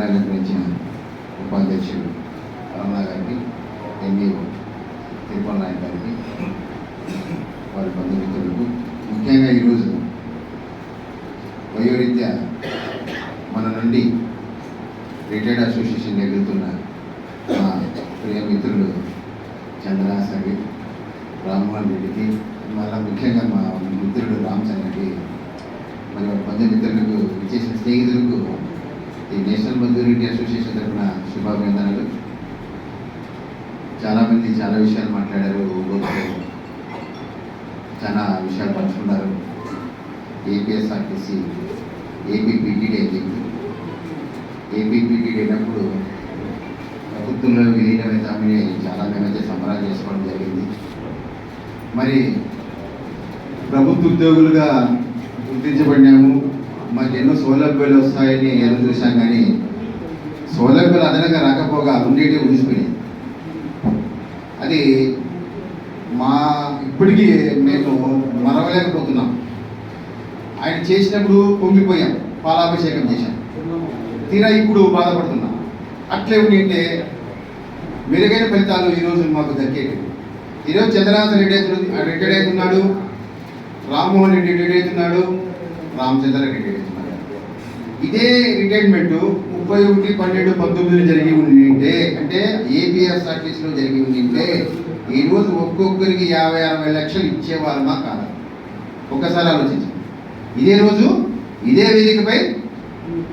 వేదికలు అలంకరించిన ఉపాధ్యక్షుడు రమణ గారికి ఎంఈఓ తిరుపతి నాయక్ గారికి వారి బంధుమిత్రులకు. ముఖ్యంగా ఈరోజు వయోరీత్యా మన నుండి రిటైర్డ్ అసోసియేషన్ ఎగురుతున్న మా ప్రియ మిత్రులు చంద్రహాసకి రామ్మోహన్ రెడ్డికి మళ్ళా ముఖ్యంగా మా మిత్రుడు రామచంద్రకి మరి వారి బంధుమిత్రులకు విచ్చేసిన స్నేహితులకు ఈ నేషనల్ మజ్యూరిటీ అసోసియేషన్ తరఫున శుభాభినందనలు. చాలామంది చాలా విషయాలు మాట్లాడారు చాలా విషయాలు పంచుకున్నారు. ఏపీఎస్ఆర్టీసీ ఏపీపీటీడీ అని చెప్పి ఏపీపీటీడీ అయినప్పుడు ప్రభుత్వంలో విలీనమవుతామని చాలా మేమైతే సంబరాలు చేసుకోవడం జరిగింది. మరి ప్రభుత్వ ఉద్యోగులుగా గుర్తించబడినాము. మాకు ఎన్నో సౌలభ్యాలు వస్తాయని ఎదురు చూసాం కానీ సౌలభ్యాలు అదనంగా రాకపోగా ఉండేటి ఊసిపోయినాయి అది మా ఇప్పటికీ మేము మరవలేకపోతున్నాం. ఆయన చేసినప్పుడు పొంగిపోయాం పాలాభిషేకం చేశాం. తీరా ఇప్పుడు బాధపడుతున్నాం. అట్లే ఉండింటే మెరుగైన ఫలితాలు ఈరోజు మాకు దక్కేవి ఈరోజు చంద్రనాథ్ రెడ్డి అవుతు- రిటైర్డ్ అవుతున్నాడు రామ్మోహన్ రెడ్డి రిటైర్డ్ అవుతున్నాడు రామచంద్ర రెడ్డి. ఇదే రిటైర్మెంట్ ముప్పై ఒకటి పన్నెండు పంతొమ్మిదిలో జరిగి ఉండింటే అంటే ఏపీఎస్ఆర్టీసీలో జరిగి ఉండింటే ఈరోజు ఒక్కొక్కరికి యాభై అరవై లక్షలు ఇచ్చేవారమా కాదా ఒక్కసారి ఆలోచించండి. ఇదే రోజు ఇదే వేదికపై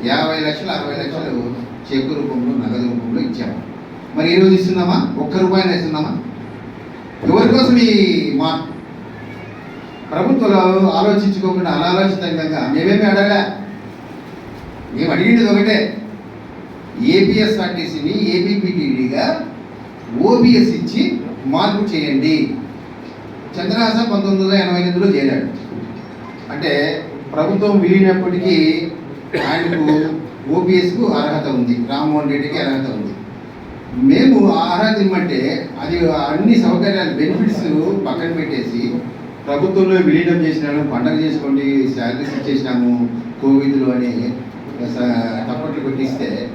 యాభై లక్షలు అరవై లక్షలు చెక్కు రూపంలో నగదు రూపంలో ఇచ్చాము మరి ఈ రోజు ఇస్తున్నామా? ఒక్క రూపాయలు ఇస్తున్నామా? ఎవరి కోసం ఈ మా ప్రభుత్వాలు ఆలోచించుకోకుండా అనాలోచితంగా మేమేమి అడగలే. మేము అడిగింది ఒకటే. ఏపీఎస్ఆర్టీసీని ఏపీపీటీడీగా ఓబీఎస్ ఇచ్చి మార్పు చేయండి. చంద్రహాస పంతొమ్మిది వందల ఎనభై ఎనిమిదిలో చేరాడు. అంటే ప్రభుత్వం విలీనప్పటికీ ఆయనకు ఓపీఎస్కు అర్హత ఉంది. రామ్మోహన్ రెడ్డికి అర్హత ఉంది. మేము అర్హత ఇమ్మంటే అది అన్ని సౌకర్యాలు బెనిఫిట్స్ పక్కన పెట్టేసి ప్రభుత్వంలో విలీనం చేసినాము పండగ చేసుకోండి శాలరీస్ ఇచ్చేసినాము కోవిడ్లో అని తప్పట్లు కొట్టిస్తే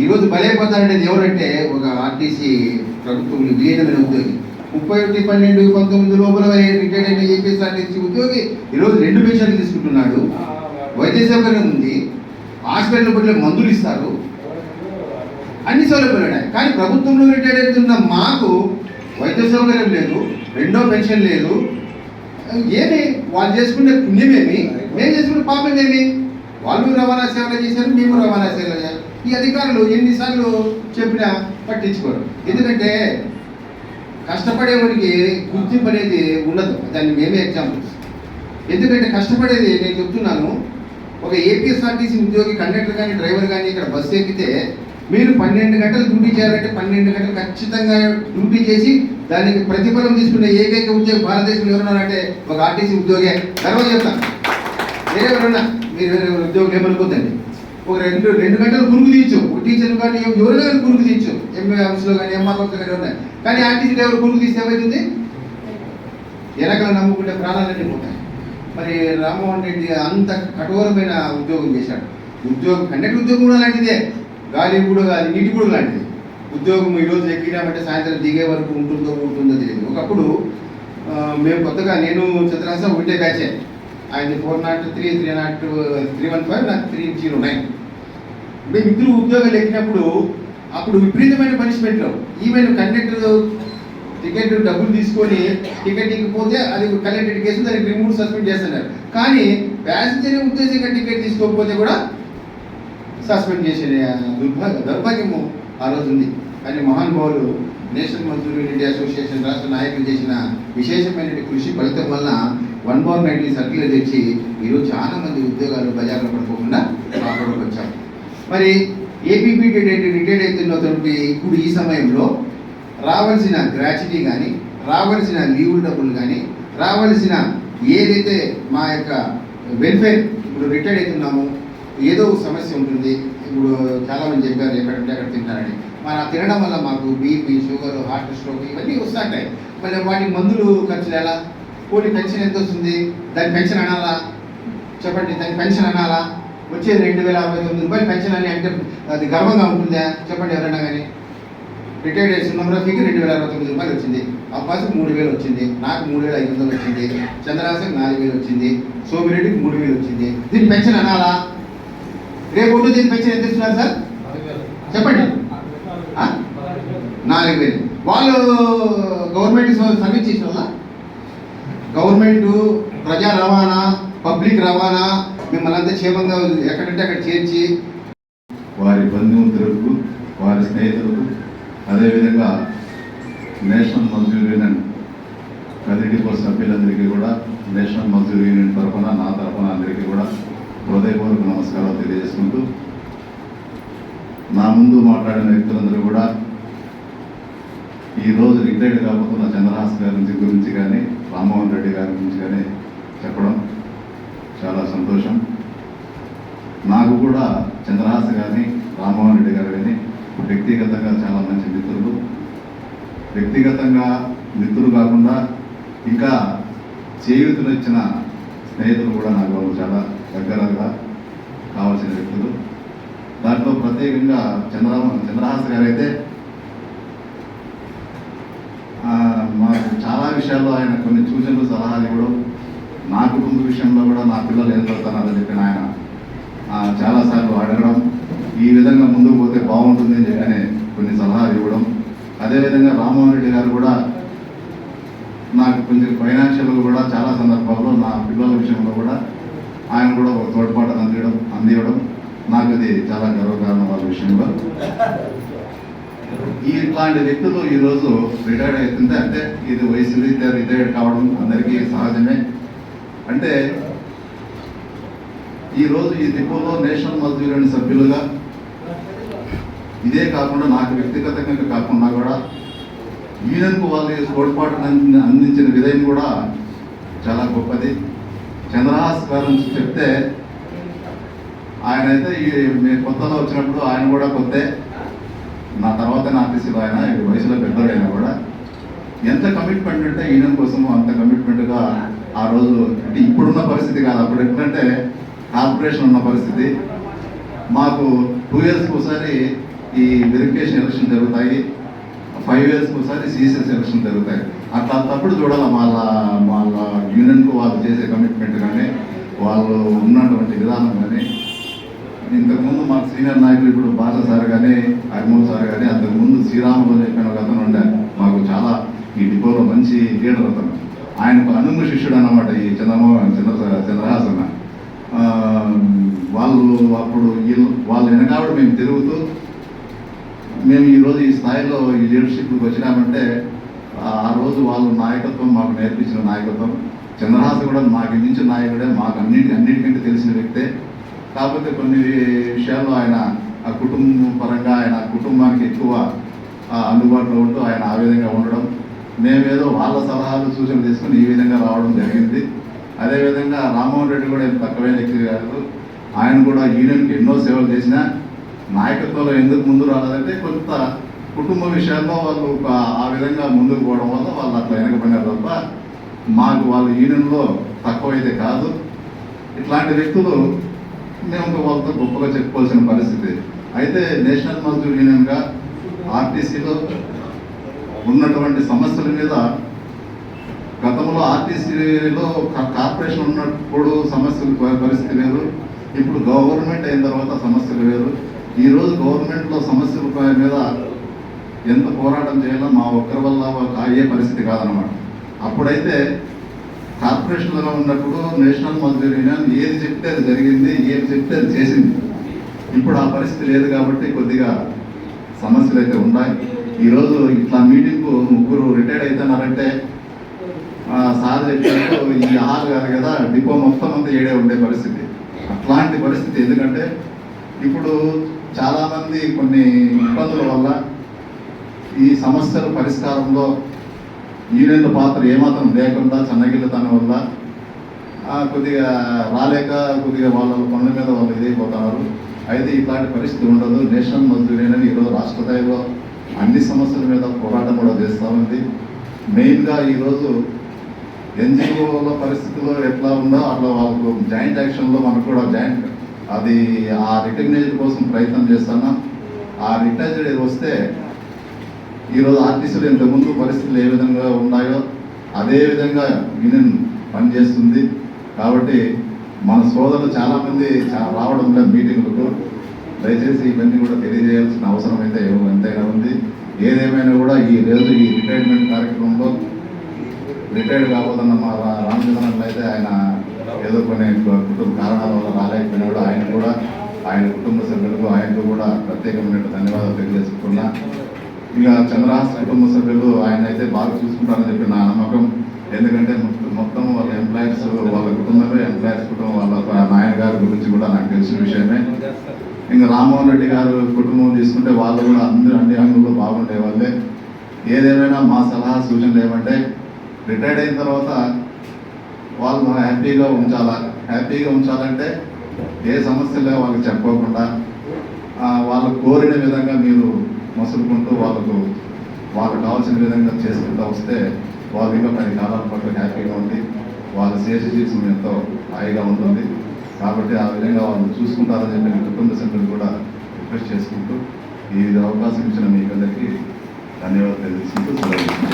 ఈరోజు బలైపోతారనేది ఎవరంటే ఒక ఆర్టీసీ ప్రభుత్వం విలీనమైన ఉద్యోగి. ముప్పై ఒకటి పన్నెండు పంతొమ్మిది లోపల రిటైర్డ్ అయిన ఏపీఎస్ఆర్టీసీ ఉద్యోగి ఈరోజు రెండు పెన్షన్లు తీసుకుంటున్నాడు. వైద్య సౌకర్యం ఉంది. హాస్పిటల్ పట్ల మందులు ఇస్తారు. అన్ని సౌలభ్యాలు ఉన్నాయి. కానీ ప్రభుత్వంలో రిటైర్డ్ అవుతున్న మాకు వైద్య సౌకర్యం లేదు రెండో పెన్షన్ లేదు. ఏమి? వాళ్ళు చేసుకునే పుణ్యమేమి? మేము చేసుకునే పాపమేమి? వాళ్ళు రవాణా సేవలు చేశారు మేము రవాణా సేవలు చేశారు ఈ అధికారులు ఎన్నిసార్లు చెప్పినా పట్టించుకోరు. ఎందుకంటే కష్టపడేవాడికి గుర్తింపు అనేది ఉండదు. దాన్ని మేమే ఎగ్జాంపుల్స్ ఎందుకంటే కష్టపడేది నేను చెప్తున్నాను ఒక ఏపీఎస్ఆర్టీసీ ఉద్యోగి కండక్టర్ కానీ డ్రైవర్ కానీ ఇక్కడ బస్సు ఎక్కితే మీరు పన్నెండు గంటలు డ్యూటీ చేయాలంటే పన్నెండు గంటలు ఖచ్చితంగా డ్యూటీ చేసి దానికి ప్రతిఫలం తీసుకునే ఏకైక ఉద్యోగి భారతదేశంలో ఎవరున్నారంటే ఒక ఆర్టీసీ ఉద్యోగే. గర్వం చెప్తాను. వేరే ఎవరన్నా మీరు వేరే ఉద్యోగులు ఏమనుకోద్దండి? ఒక రెండు రెండు గంటలు పురుగు తీయచ్చు ఒక టీచర్ కానీ ఎవరైనా కానీ పురుగు తీయచ్చు ఎంఏ ఆఫీస్లో కానీ ఎంఆర్ఓస్లో కానీ ఉన్నాయి. కానీ ఆర్టీసీ డ్రైవర్ పురుగు తీస్తే ఏమవుతుంది వెనకలు నమ్ముకుంటే ప్రాణాలన్నీ పోతాయి. మరి రామ్మోహన్ రెడ్డి అంత కఠోరమైన ఉద్యోగం చేశాడు. ఉద్యోగం కండక్టర్ ఉద్యోగం కూడా లాంటిదే గాలి కూడా కాదు నీటి కూడా లాంటిది ఉద్యోగం ఈరోజు ఎక్కినామంటే సాయంత్రం దిగే వరకు ఉంటుందో ఉంటుందో తెలియదు. ఒకప్పుడు మేము కొత్తగా నేను చంద్రహాస ఒకటే బ్యాచే ఆయన four nought three three nought three one five నాకు త్రీ జీరో నైన్. మేము ఇద్దరు ఉద్యోగాలు ఎక్కినప్పుడు అప్పుడు విపరీతమైన పనిష్మెంట్లో ఈమెను కండక్టర్ టికెట్ డబ్బులు తీసుకొని టికెట్ ఇకపోతే అది కలెక్టెడ్ కేసు దానికి రిమూవ్ సస్పెండ్ చేస్తున్నారు. కానీ ప్యాసింజర్ ఉద్దేశంగా టికెట్ తీసుకోకపోతే కూడా సస్పెండ్ చేసే దుర్భాగ్య దౌర్భాగ్యము ఆ రోజు ఉంది. కానీ మహానుభావులు నేషనల్ మజ్దూర్ ఇండియా అసోసియేషన్ రాష్ట్ర నాయకులు చేసిన విశేషమైన కృషి ఫలితం వలన వన్ బార్ నైన్టీన్ సర్కిల్ తెచ్చి ఈరోజు చాలా మంది ఉద్యోగాలు బజార్లో పడిపోకుండా కాపాడుకు వచ్చారు. మరి ఏపీపీటీ రిటైర్డ్ అవుతున్నటువంటి ఇప్పుడు ఈ సమయంలో రావాల్సిన గ్రాచ్యుటీ కానీ రావాల్సిన లీవ్ డబ్బులు కానీ రావాల్సిన ఏదైతే మా యొక్క వెల్ఫేర్ ఇప్పుడు రిటైర్డ్ అవుతున్నామో ఏదో సమస్య ఉంటుంది. ఇప్పుడు చాలా మంది చెప్పారు ఎక్కడంటే అక్కడ తింటారని. మరి ఆ తినడం వల్ల మాకు బీపీ షుగర్ హార్ట్ స్ట్రోక్ ఇవన్నీ వస్తుంటాయి. మళ్ళీ వాటి మందులు ఖర్చులు ఎలా? కూలి పెన్షన్ ఎంత వస్తుంది దాని పెన్షన్ అనాలా? చెప్పండి దాని పెన్షన్ అనాలా? వచ్చేది రెండు వేల అరవై తొమ్మిది రూపాయలు పెన్షన్ అని అంటే అది గర్వంగా ఉంటుందా? చెప్పండి ఎవరైనా కానీ. రిటైర్డ్ ఏజ్ ఉన్నందుకు రెండు వేల అరవై తొమ్మిది రూపాయలు వచ్చింది. అబ్బాస్కి మూడు వేలు వచ్చింది. నాకు మూడు వేల ఐదు వందలు వచ్చింది. చంద్రరాశికి నాలుగు వేలు వచ్చింది. సోమిరెడ్డికి మూడు వేలు వచ్చింది. దీని పెన్షన్ అనాలా? రేపు దీని పెన్షన్ ఎంత ఇస్తున్నారు సార్? చెప్పండి. నాలుగు వేలు. వాళ్ళు గవర్నమెంట్ సర్వీస్ చేసిన వాళ్ళ? గవర్నమెంట్ ప్రజా రవాణా పబ్లిక్ రవాణా మిమ్మల్ని అంతా క్షేమంగా ఎక్కడంటే అక్కడ చేర్చి వారి బంధుమిత్రులకు వారి స్నేహితులకు అదేవిధంగా నేషనల్ మజ్దూర్ యూనియన్ కదిటిపో సభ్యులందరికీ కూడా నేషనల్ మజ్దూర్ యూనియన్ తరఫున నా తరఫున అందరికీ కూడా హృదయపూర్వక నమస్కారాలు తెలియజేసుకుంటూ నా ముందు మాట్లాడిన వ్యక్తులందరూ కూడా ఈ రోజు రిటైర్డ్ కాబోతున్న చంద్రహాస్ గారి నుంచి గురించి కానీ రామ్మోహన్ రెడ్డి గారి గురించి కానీ చెప్పడం చాలా సంతోషం. నాకు కూడా చంద్రహాస్ కానీ రామ్మోహన్ రెడ్డి గారు కానీ వ్యక్తిగతంగా చాలా మంచి మిత్రులు. వ్యక్తిగతంగా మిత్రులు కాకుండా ఇంకా చేయూతనిచ్చిన స్నేహితులు కూడా నాకు చాలా దగ్గరగా కావాల్సిన వ్యక్తులు. దాంట్లో ప్రత్యేకంగా చంద్ర చంద్రహాస్ గారు అయితే మాకు చాలా విషయాల్లో ఆయన కొన్ని సూచనలు సలహాలు ఇవ్వడం నా కుటుంబ విషయంలో కూడా నా పిల్లలు ఏం చదువుతున్నారని చెప్పిన ఆయన చాలాసార్లు అడగడం ఈ విధంగా ముందుకు పోతే బాగుంటుంది అని చెప్పని కొన్ని సలహాలు ఇవ్వడం. అదేవిధంగా రామ్మోహన్ రెడ్డి గారు కూడా నాకు కొంచెం ఫైనాన్షియల్ కూడా చాలా సందర్భాల్లో నా పిల్లల విషయంలో కూడా ఆయన కూడా ఒక తోడ్పాటు అందియడం అందివ్వడం నాకు అది చాలా గర్వకారణం వాళ్ళ విషయంలో. ఈ ఇట్లాంటి వ్యక్తులు ఈరోజు రిటైర్డ్ అవుతుంటే అంటే ఇది వయసు రీత్యా రిటైర్డ్ కావడం అందరికీ సహజమే. అంటే ఈరోజు ఈ డిపోలో నేషనల్ మజ్దూర్ సభ్యులుగా ఇదే కాకుండా నాకు వ్యక్తిగతంగా కాకుండా కూడా యూనియన్కు వాళ్ళు తోడ్పాటు అంది- అందించిన విధయం కూడా చాలా గొప్పది. చంద్రహాస్ గారు చెప్తే ఆయన అయితే ఈ మీరు కొత్తలో వచ్చినప్పుడు ఆయన కూడా కొత్త నా తర్వాత నా ఆఫీసులో ఆయన వయసులో పెద్దోడైనా ఎంత కమిట్మెంట్ అంటే యూనియన్ కోసము అంత కమిట్మెంట్గా ఆ రోజు అంటే ఇప్పుడున్న పరిస్థితి కాదు అప్పుడు ఎట్లంటే కార్పొరేషన్ ఉన్న పరిస్థితి. మాకు టూ ఇయర్స్కి ఒకసారి ఈ వెరిఫికేషన్ ఎలక్షన్ జరుగుతాయి. ఫైవ్ ఇయర్స్కి ఒకసారి సీసీఎస్ ఎలక్షన్ జరుగుతాయి. అట్లా తప్పుడు చూడాలి వాళ్ళ వాళ్ళ యూనియన్కు వాళ్ళు చేసే కమిట్మెంట్ కానీ వాళ్ళు ఉన్నటువంటి విధానం కానీ ఇంతకుముందు మాకు సీనియర్ నాయకులు ఇప్పుడు బాల సార్ కానీ అగ్మూల్ సార్ కానీ అంతకుముందు శ్రీరాములు చెప్పిన కథను ఉండే మాకు చాలా ఈ డిపోలో మంచి లీడర్ అతను. ఆయనకు అనుంగు శిష్యుడు అన్నమాట ఈ చంద్రమోహన్ చంద్ర చంద్రహాసన. వాళ్ళు అప్పుడు వీళ్ళు వాళ్ళ వెనకావిడ మేము తిరుగుతూ మేము ఈరోజు ఈ స్థాయిలో ఈ లీడర్షిప్కి వచ్చినామంటే ఆ- రోజు వాళ్ళ నాయకత్వం మాకు నేర్పించిన నాయకత్వం. చంద్రహాస కూడా మాకు మించిన నాయకుడే మాకు అన్నిటి అన్నిటికంటే తెలిసిన వ్యక్తే. కాకపోతే కొన్ని విషయాల్లో ఆయన ఆ కుటుంబం పరంగా ఆయన కుటుంబానికి ఎక్కువ అందుబాటులో ఉంటూ ఆయన ఆ విధంగా ఉండడం. మేమేదో వాళ్ళ సలహాలు సూచనలు తీసుకుని ఈ విధంగా రావడం జరిగింది. అదేవిధంగా రామ్మోహన్ రెడ్డి కూడా ఏం తక్కువైన వ్యక్తి కాదు ఆయన కూడా యూనియన్కి ఎన్నో సేవలు చేసినా నాయకత్వంలో ఎందుకు ముందు రాలేదంటే కొంత కుటుంబ విషయాల్లో వాళ్ళు ఆ విధంగా ముందుకు పోవడం వల్ల వాళ్ళు అట్లా వెనకబడినారు తప్ప మాకు వాళ్ళ యూనియన్లో తక్కువైతే కాదు. ఇట్లాంటి వ్యక్తులు మేము ఒక వాళ్ళతో గొప్పగా చెప్పుకోవాల్సిన పరిస్థితి. అయితే నేషనల్ మజ్దూర్ యూనియన్గా ఆర్టీసీలో ఉన్నటువంటి సమస్యల మీద గతంలో ఆర్టీసీలో కార్పొరేషన్ ఉన్నప్పుడు సమస్యలు పరిస్థితి వేరు. ఇప్పుడు గవర్నమెంట్ అయిన తర్వాత సమస్యలు వేరు. ఈరోజు గవర్నమెంట్లో సమస్యల మీద ఎంత పోరాటం చేయాలో మా ఒక్కరి వల్ల అయ్యే పరిస్థితి కాదనమాట అప్పుడైతే కార్పొరేషన్లో ఉన్నప్పుడు నేషనల్ మజ్దూర్ యూనియన్ ఏది చెప్తే అది జరిగింది ఏది చెప్తే అది చేసింది. ఇప్పుడు ఆ పరిస్థితి లేదు కాబట్టి కొద్దిగా సమస్యలు అయితే ఉన్నాయి ఈరోజు ఇట్లా మీటింగ్కు ముగ్గురు రిటైర్డ్ అవుతున్నారంటే సార్ చెప్పినట్టు ఈ హాల్ కాదు కదా డిపో మొత్తం అంతా ఏడే ఉండే పరిస్థితి. అట్లాంటి పరిస్థితి ఎందుకంటే ఇప్పుడు చాలామంది కొన్ని ఇబ్బందుల వల్ల ఈ సమస్యల పరిష్కారంలో యూనియన్ల పాత్ర ఏమాత్రం లేకుండా చెన్నగిల్లతనం వల్ల కొద్దిగా రాలేక కొద్దిగా వాళ్ళ పనుల మీద వాళ్ళు ఇదైపోతున్నారు. అయితే ఇలాంటి పరిస్థితి ఉండదు. నేషనల్ మజ్దూర్ ఈరోజు రాష్ట్ర స్థాయిలో అన్ని సమస్యల మీద పోరాటం కూడా చేస్తూ ఉంది. మెయిన్గా ఈరోజు ఎన్జిఓల పరిస్థితుల్లో ఎట్లా ఉందో అట్లా వాళ్ళకు జాయింట్ యాక్షన్లో మనకు కూడా జాయింట్ అది ఆ రికగ్నైజ్ కోసం ప్రయత్నం చేస్తున్నాం ఆ రికగ్నైజ్ వస్తే ఈరోజు ఆర్టీసీలు ఇంతకుముందు పరిస్థితులు ఏ విధంగా ఉన్నాయో అదే విధంగా యూనియన్ పనిచేస్తుంది. కాబట్టి మన సోదరులు చాలామంది చా- రావడం లేదు మీటింగులకు. దయచేసి ఇవన్నీ కూడా తెలియజేయాల్సిన అవసరం అయితే ఎంతైనా ఉంది. ఏదేమైనా కూడా ఈ రోజు ఈ రిటైర్మెంట్ కార్యక్రమంలో రిటైర్డ్ కాబోతున్న మా రా- అయితే ఆయన ఏదో కొన్ని కుటుంబ కారణాల వల్ల రాలేకపోయినాడు ఆయన కూడా ఆయన కుటుంబ సభ్యులకు ఆయనకు కూడా ప్రత్యేకమైన ధన్యవాదాలు తెలియజేసుకున్నా. ఇక చంద్రహాస్ కుటుంబ సభ్యులు ఆయన అయితే బాగా చూసుకుంటారని చెప్పి నా నమ్మకం. ఎందుకంటే మొత్తం- మొత్తం వాళ్ళ ఎంప్లాయీస్ వాళ్ళ కుటుంబమే ఎంప్లాయీస్ కుటుంబం. గురించి కూడా నాకు తెలిసిన విషయమే. ఇంకా రామ్మోహన్ రెడ్డి గారు కుటుంబం తీసుకుంటే వాళ్ళు కూడా అందరూ అన్ని రంగంలో బాగుండే వాళ్ళే. ఏదేమైనా మా సలహా సూచనలు ఏమంటే రిటైర్డ్ అయిన తర్వాత వాళ్ళు హ్యాపీగా ఉంచాలా? హ్యాపీగా ఉంచాలంటే ఏ సమస్యలే వాళ్ళకి చెప్పుకోకుండా వాళ్ళు కోరిన విధంగా మీరు మసులుకుంటూ వాళ్ళకు వాళ్ళకు కావాల్సిన విధంగా చేసుకుంటూ వస్తే వాళ్ళు ఇంకా పది కాలాల పాటు హ్యాపీగా ఉంది వాళ్ళ శేష జీవితం ఎంతో హాయిగా ఉంటుంది. కాబట్టి ఆ విధంగా వాళ్ళు చూసుకుంటారని చెప్పి మీ కుటుంబ సభ్యులు కూడా రిక్వెస్ట్ చేసుకుంటూ ఈ అవకాశం ఇచ్చిన మీకందరికీ ధన్యవాదాలు తెలియజేసుకుంటూ సెలవు